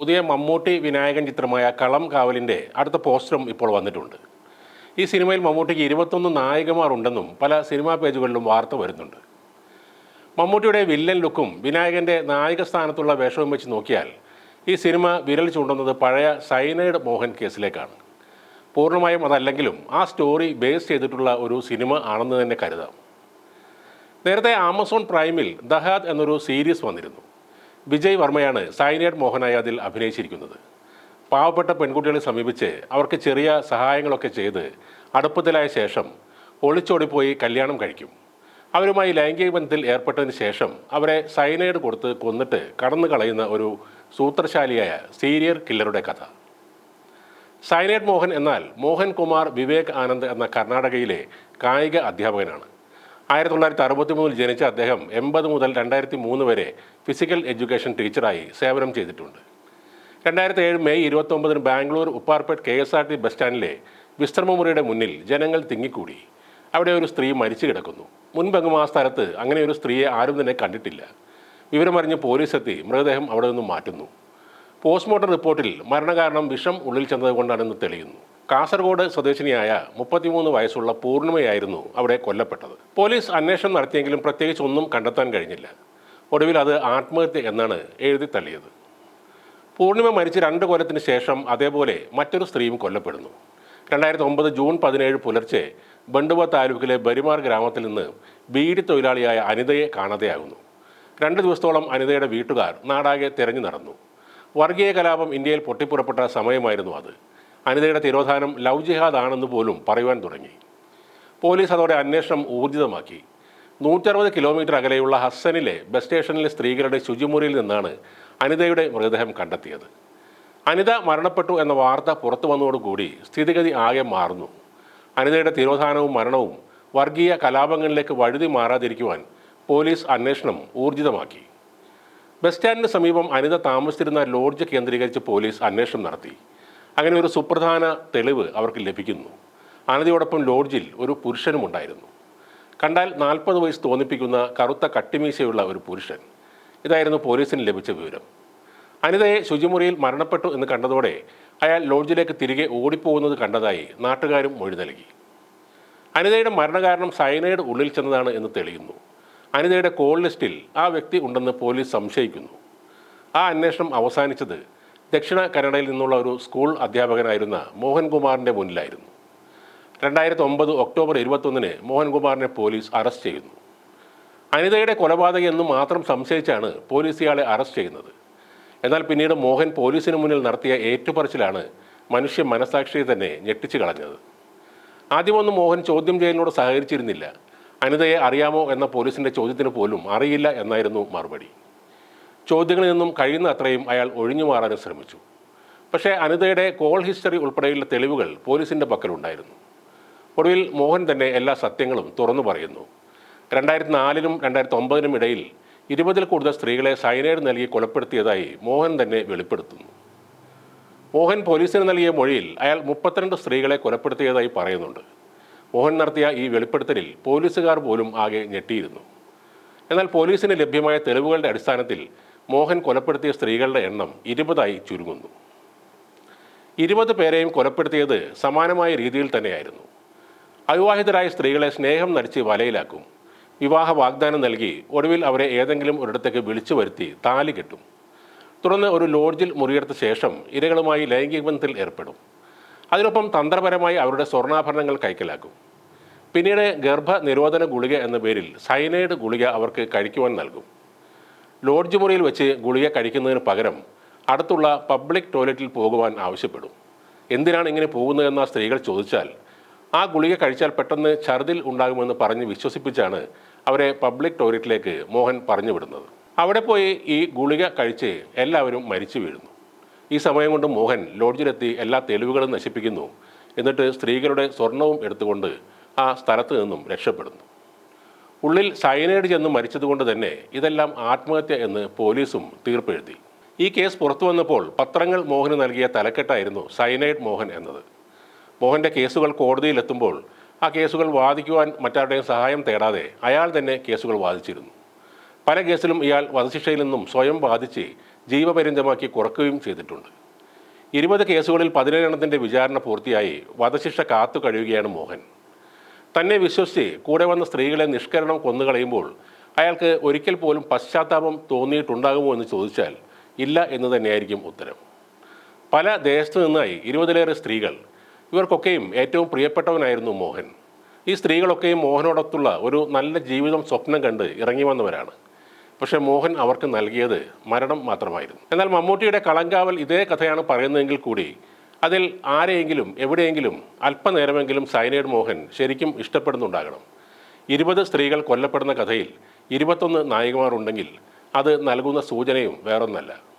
പുതിയ മമ്മൂട്ടി വിനായകൻ ചിത്രമായ കളം കാവലിന്റെ അടുത്ത പോസ്റ്ററും ഇപ്പോൾ വന്നിട്ടുണ്ട്. ഈ സിനിമയിൽ മമ്മൂട്ടിക്ക് ഇരുപത്തൊന്ന് നായികമാർ ഉണ്ടെന്നും പല സിനിമാ പേജുകളിലും വാർത്ത വരുന്നുണ്ട്. മമ്മൂട്ടിയുടെ വില്ലൻ ലുക്കും വിനായകന്റെ നായക സ്ഥാനത്തുള്ള വേഷവും വെച്ച് നോക്കിയാൽ ഈ സിനിമ വിരൽ ചൂണ്ടുന്നത് പഴയ സൈനൈഡ് മോഹൻ കേസിലേക്കാണ്. പൂർണമായും അതല്ലെങ്കിലും ആ സ്റ്റോറി ബേസ് ചെയ്തിട്ടുള്ള ഒരു സിനിമ ആണെന്ന് തന്നെ കരുതാം. നേരത്തെ ആമസോൺ പ്രൈമിൽ ദഹാദ് എന്നൊരു സീരീസ് വന്നിരുന്നു. വിജയ് വർമ്മയാണ് സൈനൈഡ് മോഹനായി അതിൽ അഭിനയിച്ചിരിക്കുന്നത്. പാവപ്പെട്ട പെൺകുട്ടികളെ സമീപിച്ച് അവർക്ക് ചെറിയ സഹായങ്ങളൊക്കെ ചെയ്ത് അടുപ്പത്തിലായ ശേഷം ഒളിച്ചോടിപ്പോയി കല്യാണം കഴിക്കും. അവരുമായി ലൈംഗിക ബന്ധത്തിൽ ഏർപ്പെട്ടതിന് ശേഷം അവരെ സൈനൈഡ് കൊടുത്ത് കൊന്നിട്ട് കടന്നു കളയുന്ന ഒരു സൂത്രശാലിയായ സീരിയർ കില്ലറുടെ കഥ. സൈനൈഡ് മോഹൻ എന്നാൽ മോഹൻ കുമാർ വിവേക് ആനന്ദ് എന്ന കർണാടകയിലെ കായിക അധ്യാപകനാണ്. ആയിരത്തി തൊള്ളായിരത്തി അറുപത്തി മൂന്നിൽ ജനിച്ച അദ്ദേഹം എൺപത് മുതൽ രണ്ടായിരത്തി മൂന്ന് വരെ ഫിസിക്കൽ എഡ്യൂക്കേഷൻ ടീച്ചറായി സേവനം ചെയ്തിട്ടുണ്ട്. രണ്ടായിരത്തി ഏഴ് May ഇരുപത്തൊമ്പതിന് Bangalore Upparpet K S R T bus സ്റ്റാൻഡിലെ വിശ്രമമുറിയുടെ മുന്നിൽ ജനങ്ങൾ തിങ്ങിക്കൂടി. അവിടെ ഒരു സ്ത്രീ മരിച്ചു കിടക്കുന്നു. മുൻപെങ്ങും ആ സ്ഥലത്ത് അങ്ങനെ ഒരു സ്ത്രീയെ ആരും തന്നെ കണ്ടിട്ടില്ല. വിവരമറിഞ്ഞ് പോലീസ് എത്തി മൃതദേഹം അവിടെ നിന്നും മാറ്റുന്നു. പോസ്റ്റ്മോർട്ടം റിപ്പോർട്ടിൽ മരണകാരണം വിഷം ഉള്ളിൽ ചെന്നതുകൊണ്ടാണെന്ന് തെളിയുന്നു. കാസർഗോഡ് സ്വദേശിനിയായ മുപ്പത്തിമൂന്ന് വയസ്സുള്ള പൂർണിമയായിരുന്നു അവിടെ കൊല്ലപ്പെട്ടത്. പോലീസ് അന്വേഷണം നടത്തിയെങ്കിലും പ്രത്യേകിച്ച് ഒന്നും കണ്ടെത്താൻ കഴിഞ്ഞില്ല. ഒടുവിൽ അത് ആത്മഹത്യ എന്നാണ് എഴുതി തള്ളിയത്. പൂർണിമ മരിച്ച് രണ്ട് കൊല്ലത്തിന് ശേഷം അതേപോലെ മറ്റൊരു സ്ത്രീയും കൊല്ലപ്പെടുന്നു. രണ്ടായിരത്തി ഒമ്പത് ജൂൺ പതിനേഴ് പുലർച്ചെ ബണ്ടുവ താലൂക്കിലെ ബരിമാർ ഗ്രാമത്തിൽ നിന്ന് ബീഡി തൊഴിലാളിയായ അനിതയെ കാണാതെയാകുന്നു. രണ്ട് ദിവസത്തോളം അനിതയുടെ വീട്ടുകാർ നാടാകെ തെരഞ്ഞു നടന്നു. വർഗീയ കലാപം ഇന്ത്യയിൽ പൊട്ടിപ്പുറപ്പെട്ട സമയമായിരുന്നു അത്. അനിതയുടെ തിരോധാനം ലവ് ജിഹാദ് ആണെന്ന് പോലും പറയുവാൻ തുടങ്ങി. പോലീസ് അതോടെ അന്വേഷണം ഊർജിതമാക്കി. നൂറ്ററുപത് കിലോമീറ്റർ അകലെയുള്ള ഹസ്സനിലെ ബസ് സ്റ്റേഷനിലെ സ്ത്രീകളുടെ ശുചിമുറിയിൽ നിന്നാണ് അനിതയുടെ മൃതദേഹം കണ്ടെത്തിയത്. അനിത മരണപ്പെട്ടു എന്ന വാർത്ത പുറത്തു വന്നതോടുകൂടി സ്ഥിതിഗതി ആകെ മാറുന്നു. അനിതയുടെ തിരോധാനവും മരണവും വർഗീയ കലാപങ്ങളിലേക്ക് വഴുതി മാറാതിരിക്കുവാൻ പോലീസ് അന്വേഷണം ഊർജിതമാക്കി. ബസ് സ്റ്റാൻഡിന് സമീപം അനിത താമസിച്ചിരുന്ന ലോഡ്ജ് കേന്ദ്രീകരിച്ച് പോലീസ് അന്വേഷണം നടത്തി. അങ്ങനെ ഒരു സുപ്രധാന തെളിവ് അവർക്ക് ലഭിക്കുന്നു. അനതിയോടൊപ്പം ലോഡ്ജിൽ ഒരു പുരുഷനും ഉണ്ടായിരുന്നു. കണ്ടാൽ നാൽപ്പത് വയസ്സ് തോന്നിപ്പിക്കുന്ന കറുത്ത കട്ടിമീശയുള്ള ഒരു പുരുഷൻ. ഇതായിരുന്നു പോലീസിന് ലഭിച്ച വിവരം. അനിതയെ ശുചിമുറിയിൽ മരണപ്പെട്ടു എന്ന് കണ്ടതോടെ അയാൾ ലോഡ്ജിലേക്ക് തിരികെ ഓടിപ്പോകുന്നത് കണ്ടതായി നാട്ടുകാരും മൊഴി നൽകി. അനിതയുടെ മരണകാരണം സയനൈഡ് ഉള്ളിൽ ചെന്നതാണ് എന്ന് തെളിയുന്നു. അനിതയുടെ കോൾ ലിസ്റ്റിൽ ആ വ്യക്തി ഉണ്ടെന്ന് പോലീസ് സംശയിക്കുന്നു. ആ അന്വേഷണം അവസാനിച്ചത് ദക്ഷിണ കന്നഡയിൽ നിന്നുള്ള ഒരു സ്കൂൾ അധ്യാപകനായിരുന്ന മോഹൻകുമാറിന്റെ മുന്നിലായിരുന്നു. രണ്ടായിരത്തി ഒമ്പത് ഒക്ടോബർ ഇരുപത്തൊന്നിന് മോഹൻകുമാറിനെ പോലീസ് അറസ്റ്റ് ചെയ്യുന്നു. അനിതയുടെ കൊലപാതക എന്ന് മാത്രം സംശയിച്ചാണ് പോലീസ് ഇയാളെ അറസ്റ്റ് ചെയ്യുന്നത്. എന്നാൽ പിന്നീട് മോഹൻ പോലീസിന് മുന്നിൽ നടത്തിയ ഏറ്റുപറച്ചിലാണ് മനുഷ്യ മനസാക്ഷിയെ തന്നെ ഞെട്ടിച്ചു കളഞ്ഞത്. ആദ്യമൊന്നും മോഹൻ ചോദ്യം ചെയ്യലിനോട് സഹകരിച്ചിരുന്നില്ല. അനിതയെ അറിയാമോ എന്ന പോലീസിന്റെ ചോദ്യത്തിന് പോലും അറിയില്ല എന്നായിരുന്നു മറുപടി. ചോദ്യങ്ങളിൽ നിന്നും കഴിയുന്ന അത്രയും അയാൾ ഒഴിഞ്ഞു മാറാനും ശ്രമിച്ചു. പക്ഷേ അനിതയുടെ കോൾ ഹിസ്റ്ററി ഉൾപ്പെടെയുള്ള തെളിവുകൾ പോലീസിന്റെ പക്കലുണ്ടായിരുന്നു. ഒടുവിൽ മോഹൻ തന്നെ എല്ലാ സത്യങ്ങളും തുറന്നു പറയുന്നു. രണ്ടായിരത്തി നാലിനും രണ്ടായിരത്തി ഒമ്പതിനും ഇടയിൽ ഇരുപതിൽ കൂടുതൽ സ്ത്രീകളെ സൈനൈഡ് നൽകി കൊലപ്പെടുത്തിയതായി മോഹൻ തന്നെ വെളിപ്പെടുത്തുന്നു. മോഹൻ പോലീസിന് നൽകിയ മൊഴിയിൽ അയാൾ മുപ്പത്തിരണ്ട് സ്ത്രീകളെ കൊലപ്പെടുത്തിയതായി പറയുന്നുണ്ട്. മോഹൻ നടത്തിയ ഈ വെളിപ്പെടുത്തലിൽ പോലീസുകാർ പോലും ആകെ ഞെട്ടിയിരുന്നു. എന്നാൽ പോലീസിന് ലഭ്യമായ തെളിവുകളുടെ അടിസ്ഥാനത്തിൽ മോഹൻ കൊലപ്പെടുത്തിയ സ്ത്രീകളുടെ എണ്ണം ഇരുപതായി ചുരുങ്ങുന്നു. ഇരുപത് പേരെയും കൊലപ്പെടുത്തിയത് സമാനമായ രീതിയിൽ തന്നെയായിരുന്നു. അവിവാഹിതരായ സ്ത്രീകളെ സ്നേഹം നടിച്ച് വലയിലാക്കും. വിവാഹ വാഗ്ദാനം നൽകി ഒടുവിൽ അവരെ ഏതെങ്കിലും ഒരിടത്തേക്ക് വിളിച്ചു വരുത്തി താലി കെട്ടും. തുടർന്ന് ഒരു ലോഡ്ജിൽ മുറിയെടുത്ത ശേഷം ഇരകളുമായി ലൈംഗിക ബന്ധത്തിൽ ഏർപ്പെടും. അതിനൊപ്പം തന്ത്രപരമായി അവരുടെ സ്വർണാഭരണങ്ങൾ കൈക്കലാക്കും. പിന്നീട് ഗർഭനിരോധന ഗുളിക എന്ന പേരിൽ സൈനൈഡ് ഗുളിക അവർക്ക് കഴിക്കുവാൻ നൽകും. ലോഡ്ജ് മുറിയിൽ വെച്ച് ഗുളിക കഴിക്കുന്നതിന് പകരം അടുത്തുള്ള പബ്ലിക് ടോയ്ലറ്റിൽ പോകുവാൻ ആവശ്യപ്പെടും. എന്തിനാണ് ഇങ്ങനെ പോകുന്നതെന്ന് ആ സ്ത്രീകൾ ചോദിച്ചാൽ ആ ഗുളിക കഴിച്ചാൽ പെട്ടെന്ന് ഛർദിൽ ഉണ്ടാകുമെന്ന് പറഞ്ഞ് വിശ്വസിപ്പിച്ചാണ് അവരെ പബ്ലിക് ടോയ്ലറ്റിലേക്ക് മോഹൻ പറഞ്ഞു വിടുന്നത്. അവിടെ പോയി ഈ ഗുളിക കഴിച്ച് എല്ലാവരും മരിച്ചു വീഴുന്നു. ഈ സമയം കൊണ്ട് മോഹൻ ലോഡ്ജിലെത്തി എല്ലാ തെളിവുകളും നശിപ്പിക്കുന്നു. എന്നിട്ട് സ്ത്രീകളുടെ സ്വർണവും എടുത്തുകൊണ്ട് ആ സ്ഥലത്ത് നിന്നും രക്ഷപ്പെടുന്നു. ഉള്ളിൽ സയനൈഡ് ചെന്ന് മരിച്ചതുകൊണ്ട് തന്നെ ഇതെല്ലാം ആത്മഹത്യ എന്ന് പോലീസും തീർപ്പെഴുതി. ഈ കേസ് പുറത്തു വന്നപ്പോൾ പത്രങ്ങൾ മോഹന് നൽകിയ തലക്കെട്ടായിരുന്നു സയനൈഡ് മോഹൻ എന്നത്. മോഹന്റെ കേസുകൾ കോടതിയിലെത്തുമ്പോൾ ആ കേസുകൾ വാദിക്കുവാൻ മറ്റാരുടെയും സഹായം തേടാതെ അയാൾ തന്നെ കേസുകൾ വാദിച്ചിരുന്നു. പല കേസിലും ഇയാൾ വധശിക്ഷയിൽ നിന്നും സ്വയം ബാധിച്ച് ജീവപര്യന്തമാക്കി കുറക്കുകയും ചെയ്തിട്ടുണ്ട്. ഇരുപത് കേസുകളിൽ പതിനേഴെണ്ണത്തിന്റെ വിചാരണ പൂർത്തിയായി വധശിക്ഷ കാത്തു കഴിയുകയാണ് മോഹൻ. തന്നെ വിശ്വസിച്ച് കൂടെ വന്ന സ്ത്രീകളെ നിഷ്കരണം കൊന്നുകളയുമ്പോൾ അയാൾക്ക് ഒരിക്കൽ പോലും പശ്ചാത്താപം തോന്നിയിട്ടുണ്ടാകുമോ എന്ന് ചോദിച്ചാൽ ഇല്ല എന്ന് തന്നെയായിരിക്കും ഉത്തരം. പല ദേശത്തു നിന്നായി ഇരുപതിലേറെ സ്ത്രീകൾ ഇവർക്കൊക്കെയും ഏറ്റവും പ്രിയപ്പെട്ടവനായിരുന്നു മോഹൻ. ഈ സ്ത്രീകളൊക്കെയും മോഹനോടൊത്തുള്ള ഒരു നല്ല ജീവിതം സ്വപ്നം കണ്ട് ഇറങ്ങി വന്നവരാണ്. പക്ഷേ മോഹൻ അവർക്ക് നൽകിയത് മരണം മാത്രമായിരുന്നു. എന്നാൽ മമ്മൂട്ടിയുടെ കളങ്കാവൽ ഇതേ കഥയാണ് പറയുന്നതെങ്കിൽ കൂടി അതിൽ ആരെയെങ്കിലും എവിടെയെങ്കിലും അല്പനേരമെങ്കിലും സൈനൈഡ് മോഹൻ ശരിക്കും ഇഷ്ടപ്പെടുന്നുണ്ടാകണം. ഇരുപത് സ്ത്രീകൾ കൊല്ലപ്പെടുന്ന കഥയിൽ ഇരുപത്തൊന്ന് നായികമാരുണ്ടെങ്കിൽ അത് നൽകുന്ന സൂചനയും വേറൊന്നല്ല.